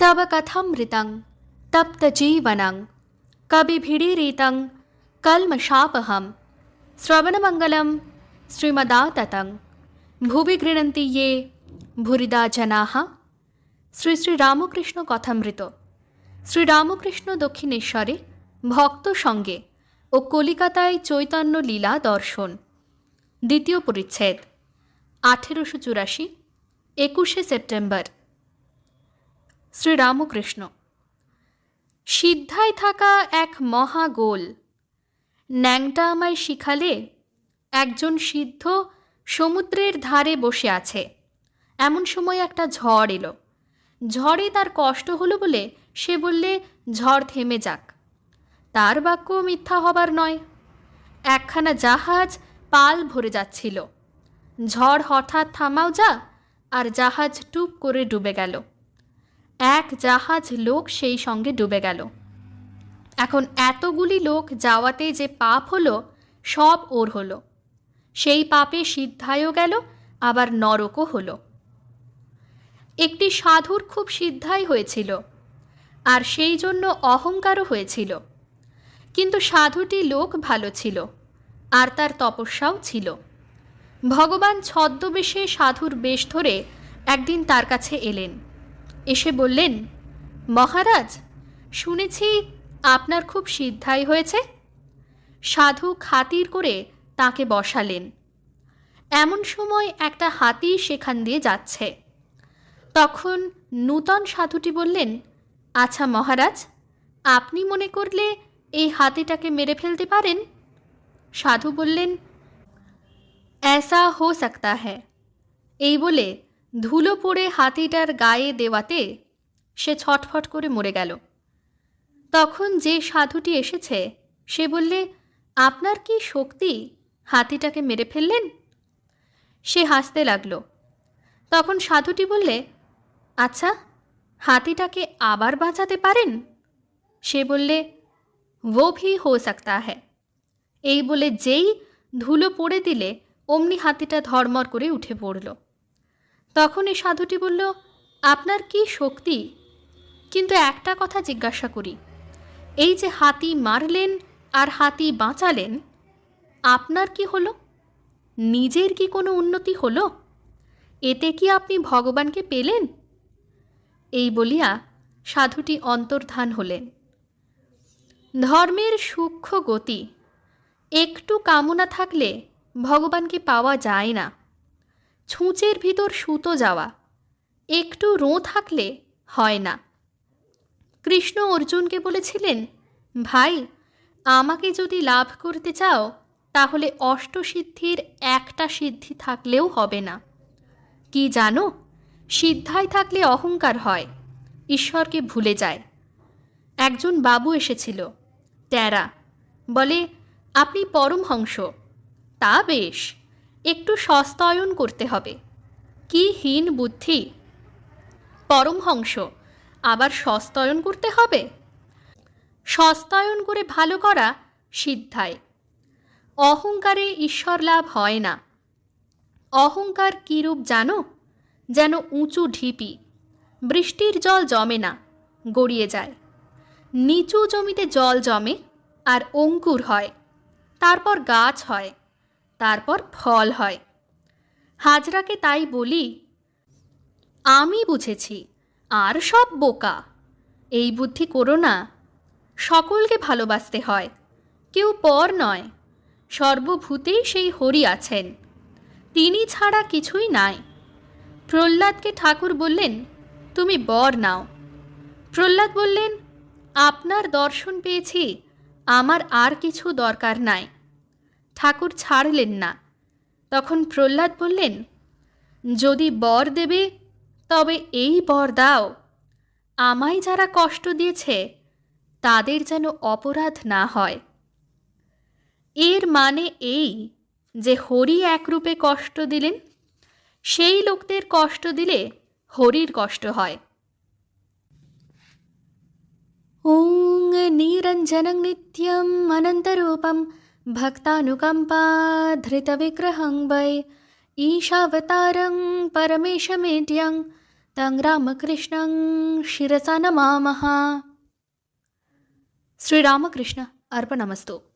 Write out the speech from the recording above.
तव कथमृतं तप्तजीवनं कविभिडीरितं कल्मषापहं श्रवणमङ्गलं श्रीमदाततं ভুবি গৃণন্তি ইয়ে ভুরিদা জনাহা শ্রী শ্রী রামকৃষ্ণ কথামৃত শ্রীরামকৃষ্ণ দক্ষিণেশ্বরে ভক্ত সঙ্গে ও কলিকাতায় চৈতন্য লীলা দর্শন দ্বিতীয় পরিচ্ছেদ আঠেরোশো চুরাশি একুশে সেপ্টেম্বর শ্রীরামকৃষ্ণ। সিদ্ধায় থাকা এক মহা গোল। ন্যাংটা আমায় শিখালে একজন সিদ্ধ সমুদ্রের ধারে বসে আছে। এমন সময় একটা ঝড় এলো। ঝড়ে তার কষ্ট হলো বলে সে বললে, ঝড় থেমে যাক। তার বাক্য মিথ্যা হবার নয়। একখানা জাহাজ পাল ভরে যাচ্ছিল। ঝড় হঠাৎ থামাও যা, আর জাহাজ টুপ করে ডুবে গেল। এক জাহাজ লোক সেই সঙ্গে ডুবে গেল। এখন এতগুলি লোক যাওয়াতে যে পাপ হলো, সব ওর হলো। সেই পাপে সিদ্ধায়ও গেল, আবার নরকও হলো। একটি সাধুর খুব সিদ্ধাই হয়েছিল, আর সেই জন্য অহংকারও হয়েছিল। কিন্তু সাধুটি লোক ভালো ছিল, আর তার তপস্যাও ছিল। ভগবান ছদ্মবেশে সাধুর বেশ ধরে একদিন তার কাছে এলেন। এসে বললেন মহারাজ শুনেছি আপনার খুব সিদ্ধাই হয়েছে সাধু খাতির করে তাকে বসালেন এমন সময় একটা হাতি সেখান দিয়ে যাচ্ছে তখন নূতন সাধুটি বললেন আচ্ছা মহারাজ আপনি মনে করলে এই হাতিটাকে মেরে ফেলতে পারেন সাধু বললেন ऐसा हो सकता है এই বলে ধুলো পড়ে হাতিটার গায়ে দেওয়াতে সে ছটফট করে মরে গেল। তখন যে সাধুটি এসেছে, সে বললে, আপনার কি শক্তি? হাতিটাকে মেরে ফেললেন? সে হাসতে লাগল। তখন সাধুটি বললে আচ্ছা হাতিটাকে আবার বাঁচাতে পারেন? সে বললে, ও ভি হো সকতা হ্যাঁ। এই বলে যেই ধুলো পড়ে দিলে, অমনি হাতিটা ধর্মর করে উঠে পড়ল। তখন এই সাধুটি বলল, আপনার কি শক্তি? কিন্তু একটা কথা জিজ্ঞাসা করি, এই যে হাতি মারলেন আর হাতি বাঁচালেন, আপনার কি হলো? নিজের কি কোনো উন্নতি হলো? এতে কি আপনি ভগবানকে পেলেন? এই বলিয়া সাধুটি অন্তর্ধান হলেন। ধর্মের সূক্ষ্ম গতি, একটু কামনা থাকলে ভগবানকে পাওয়া যায় না। ছুঁচের ভিতর সুতো যাওয়া। একটু রোঁ থাকলে হয় না। কৃষ্ণ অর্জুনকে বলেছিলেন, ভাই, আমাকে যদি লাভ করতে চাও, তাহলে অষ্টসিদ্ধির একটা সিদ্ধি থাকলেও হবে না। কি জানো, সিদ্ধায় থাকলে অহংকার হয়, ঈশ্বরকে ভুলে যায়। একজন বাবু এসেছিল ট্যারা বলে, আপনি পরমহংস, তা বেশ। একটু সস্তায়ন করতে হবে। কি হীন বুদ্ধি। পরমহংস, আবার সস্তায়ন করতে হবে? সস্তায়ন করে ভালো করা সিদ্ধায়। অহংকারে ঈশ্বর লাভ হয় না। অহংকার কীরূপ জানো? যেন উঁচু ঢিপি। বৃষ্টির জল জমে না, গড়িয়ে যায়। নিচু জমিতে জল জমে আর অঙ্কুর হয়। তারপর গাছ হয়। তারপর ফল হয়। হাজরাকে তাই বলি, আমি বুঝেছি, আর সব বোকা। এই বুদ্ধি করো না। সকলকে ভালোবাসতে হয়। কেউ পর নয়। সর্বভূতেই সেই হরি আছেন। তিনি ছাড়া কিছুই নাই। প্রহ্লাদকে ঠাকুর বললেন, তুমি বর নাও। প্রহ্লাদ বললেন, আপনার দর্শন পেয়েছি। আমার আর কিছু দরকার নাই। ঠাকুর ছাড়লেন না। তখন প্রহ্লাদ বললেন, যদি বর দেবে, তবে এই বর দাও। আমায় যারা কষ্ট দিয়েছে, তাদের যেন অপরাধ না হয়। এর মানে এই যে হরি একরূপে কষ্ট দিলেন, সেই লোকদের কষ্ট দিলে হরির কষ্ট হয়। ওং নিরঞ্জনং নিত্যম অনন্তরূপম भक्ताकंपा धृत विग्रह वै। ईशावतारं परमेशमेड्यं तं शिसा नमा नमामः। श्रीरामकृष्ण अर्पणमस्तु।